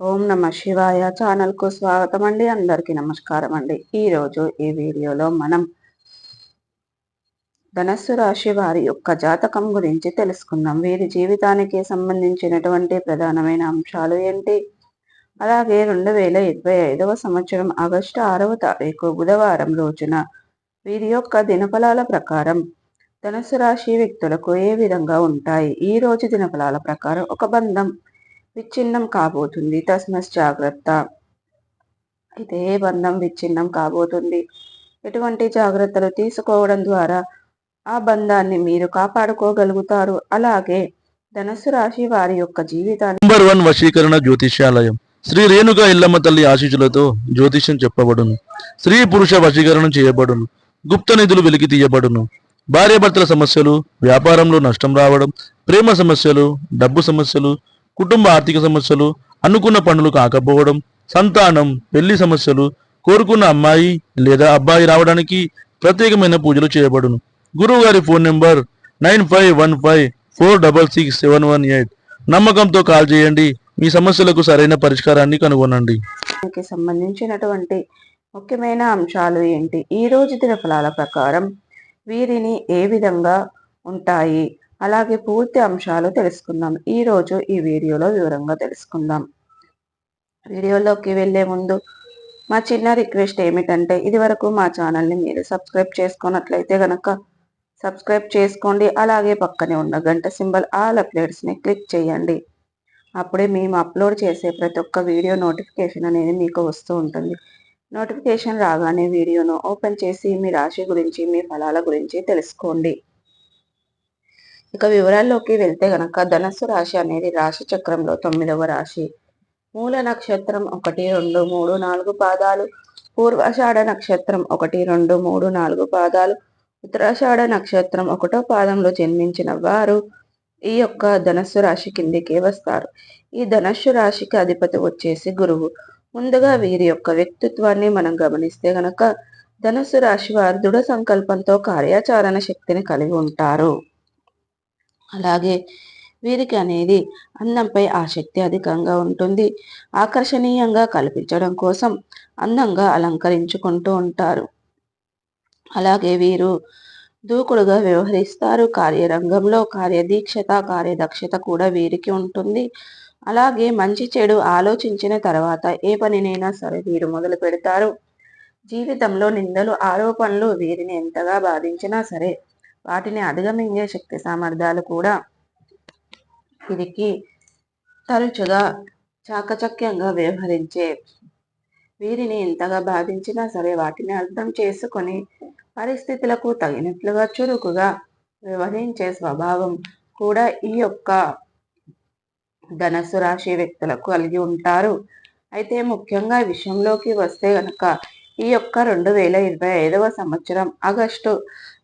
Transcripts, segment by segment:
ఓం నమ శివాయ. ఛానల్కు స్వాగతం అండి అందరికీ నమస్కారం అండి ఈరోజు ఈ వీడియోలో మనం ధనస్సు రాశి వారి యొక్క జాతకం గురించి తెలుసుకుందాం. వీరి జీవితానికి సంబంధించినటువంటి ప్రధానమైన అంశాలు ఏంటి? అలాగే రెండు వేల ఇరవై ఐదవ సంవత్సరం ఆగస్టు ఆరవ తారీఖు బుధవారం రోజున వీరి యొక్క దినఫలాల ప్రకారం ధనుసు రాశి వ్యక్తులకు ఏ విధంగా ఉంటాయి? ఈ రోజు దినఫలాల ప్రకారం ఒక బంధం విచ్ఛిన్నం కాబోతుంది. తస్మస్ జాగ్రత్త అయితే బంధం విచ్ఛిన్నం కాబోతుంది. ఎటువంటి జాగ్రత్తలు తీసుకోవడం ద్వారా ఆ బంధాన్ని మీరు కాపాడుకోగలుగుతారు. అలాగే ధనస్సు రాశి వారి యొక్క జీవితాన్ని నంబర్ వన్ వశీకరణ జ్యోతిష్యాలయం. శ్రీ రేణుక ఇల్లమ్మ తల్లి ఆశీస్సులతో జ్యోతిష్యం చెప్పబడును. స్త్రీ పురుష వశీకరణం చేయబడును. గుప్త నిధులు వెలికి తీయబడును. భార్యాభర్తల సమస్యలు వ్యాపారంలో నష్టం రావడం ప్రేమ సమస్యలు డబ్బు సమస్యలు కుటుంబ ఆర్థిక సమస్యలు అనుకున్న పనులు కాకపోవడం సంతానం పెళ్ళి సమస్యలు కోరుకున్న అమ్మాయి లేదా అబ్బాయి రావడానికి ప్రత్యేకమైన పూజలు చేయబడును. గురువు గారి phone number nine five one five four double six seven one eight. నమ్మకంతో కాల్ చేయండి మీ సమస్యలకు సరైన పరిష్కారాన్ని కనుగొనండి. సంబంధించినటువంటి ముఖ్యమైన అంశాలు ఏంటి? ఈ రోజు దిన ఫలాల ప్రకారం వీరిని ఏ విధంగా ఉంటాయి? అలాగే పూర్తి అంశాలు తెలుసుకుందాం. ఈరోజు ఈ వీడియోలో వివరంగా తెలుసుకుందాం. వీడియోలోకి వెళ్ళే ముందు మా చిన్న రిక్వెస్ట్ ఏమిటంటే ఇదివరకు మా ఛానల్ని మీరు సబ్స్క్రైబ్ చేసుకున్నట్లయితే గనక సబ్స్క్రైబ్ చేసుకోండి. అలాగే పక్కనే ఉన్న గంట సింబల్ ఆల్ అప్డేట్స్ని క్లిక్ చేయండి. అప్పుడే మేము అప్లోడ్ చేసే ప్రతి ఒక్క వీడియో నోటిఫికేషన్ అనేది మీకు వస్తూ ఉంటుంది. నోటిఫికేషన్ రాగానే వీడియోను ఓపెన్ చేసి మీ రాశి గురించి మీ ఫలాల గురించి తెలుసుకోండి. ఇక వివరాల్లోకి వెళ్తే గనక ధనస్సు రాశి అనేది రాశి చక్రంలో తొమ్మిదవ రాశి. మూల నక్షత్రం ఒకటి రెండు మూడు నాలుగు పాదాలు. పూర్వాషాఢ నక్షత్రం ఒకటి రెండు మూడు నాలుగు పాదాలు. ఉత్తరాషాఢ నక్షత్రం ఒకటో పాదంలో జన్మించిన వారు ఈ యొక్క ధనస్సు రాశి కిందికి వస్తారు. ఈ ధనస్సు రాశికి అధిపతి వచ్చేసి గురువు. ముందుగా వీరి యొక్క వ్యక్తిత్వాన్ని మనం గమనిస్తే గనక ధనస్సు రాశి వారు దృఢ సంకల్పంతో కార్యాచరణ శక్తిని కలిగి ఉంటారు. అలాగే వీరికి అనేది అందంపై ఆసక్తి అధికంగా ఉంటుంది. ఆకర్షణీయంగా కల్పించడం కోసం అందంగా అలంకరించుకుంటూ ఉంటారు. అలాగే వీరు దూకుడుగా వ్యవహరిస్తారు. కార్యరంగంలో కార్యదీక్షత కార్యదక్షత కూడా వీరికి ఉంటుంది. అలాగే మంచి చెడు ఆలోచించిన తర్వాత ఏ పనినైనా సరే వీరు మొదలు పెడతారు. జీవితంలో నిందలు ఆరోపణలు వీరిని ఎంతగా బాధించినా సరే వాటిని అధిగమించే శక్తి సామర్థ్యాలు కూడా వీరికి తరచుగా చాకచక్యంగా వ్యవహరించే. వీరిని ఎంతగా బాధించినా సరే వాటిని అర్థం చేసుకొని పరిస్థితులకు తగినట్లుగా చురుకుగా వ్యవహరించే స్వభావం కూడా ఈ యొక్క ధనస్సు రాశి వ్యక్తులకు కలిగి ఉంటారు. అయితే ముఖ్యంగా విషయంలోకి వస్తే గనక ఈ యొక్క రెండు వేల ఇరవై ఐదవ సంవత్సరం ఆగస్టు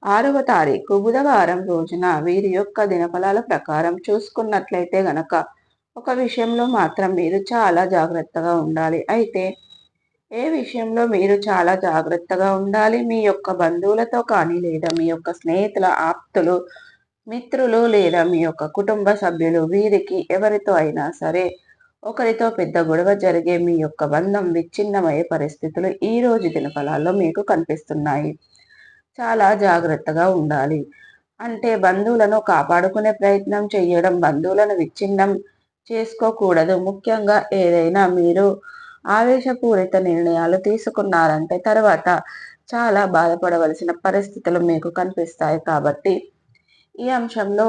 ఆరవ తారీఖు బుధవారం రోజున వీరి యొక్క దినఫలాల ప్రకారం చూసుకున్నట్లయితే గనక ఒక విషయంలో మాత్రం మీరు చాలా జాగ్రత్తగా ఉండాలి. అయితే ఏ విషయంలో మీరు చాలా జాగ్రత్తగా ఉండాలి? మీ యొక్క బంధువులతో కానీ లేదా మీ యొక్క స్నేహితుల ఆప్తులు మిత్రులు లేదా మీ యొక్క కుటుంబ సభ్యులు వీరికి ఎవరితో అయినా సరే ఒకరితో పెద్ద గొడవ జరిగే మీ యొక్క బంధం విచ్ఛిన్నమయ్యే పరిస్థితులు ఈ రోజు దినఫలాల్లో మీకు కనిపిస్తున్నాయి. చాలా జాగ్రత్తగా ఉండాలి. అంటే బంధువులను కాపాడుకునే ప్రయత్నం చేయడం బంధువులను విచ్ఛిన్నం చేసుకోకూడదు. ముఖ్యంగా ఏదైనా మీరు ఆవేశపూరిత నిర్ణయాలు తీసుకున్నారంటే తర్వాత చాలా బాధపడవలసిన పరిస్థితులు మీకు కనిపిస్తాయి కాబట్టి ఈ అంశంలో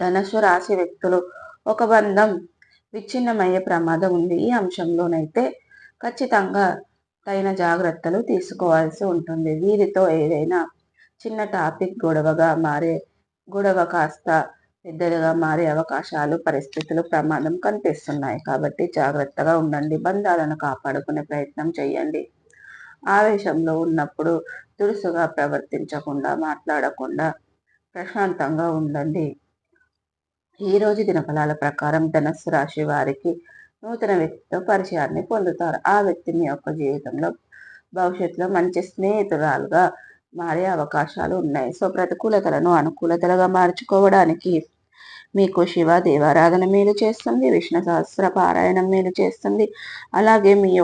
ధనస్సు రాశి వ్యక్తులు ఒక బంధం విచ్ఛిన్నమయ్యే ప్రమాదం ఉంది. ఈ అంశంలోనైతే ఖచ్చితంగా తగిన జాగ్రత్తలు తీసుకోవాల్సి ఉంటుంది. వీరితో ఏదైనా చిన్న టాపిక్ గొడవగా మారే గొడవ కాస్త పెద్దదిగా మారే అవకాశాలు పరిస్థితులు ప్రమాదం కనిపిస్తున్నాయి. కాబట్టి జాగ్రత్తగా ఉండండి. బంధాలను కాపాడుకునే ప్రయత్నం చేయండి. ఆవేశంలో ఉన్నప్పుడు దురుసుగా ప్రవర్తించకుండా మాట్లాడకుండా ప్రశాంతంగా ఉండండి. ఈ రోజు దినఫలాల ప్రకారం ధనస్సు రాశి వారికి నూతన వ్యక్తితో పరిచయాన్ని పొందుతారు. ఆ వ్యక్తి మీ యొక్క జీవితంలో భవిష్యత్తులో మంచి స్నేహితురాలుగా మారే అవకాశాలు ఉన్నాయి. సో ప్రతికూలతలను అనుకూలతలుగా మార్చుకోవడానికి మీకు శివ దేవారాధన మేలు చేస్తుంది విష్ణు సహస్ర పారాయణం మేలు చేస్తుంది. అలాగే మీ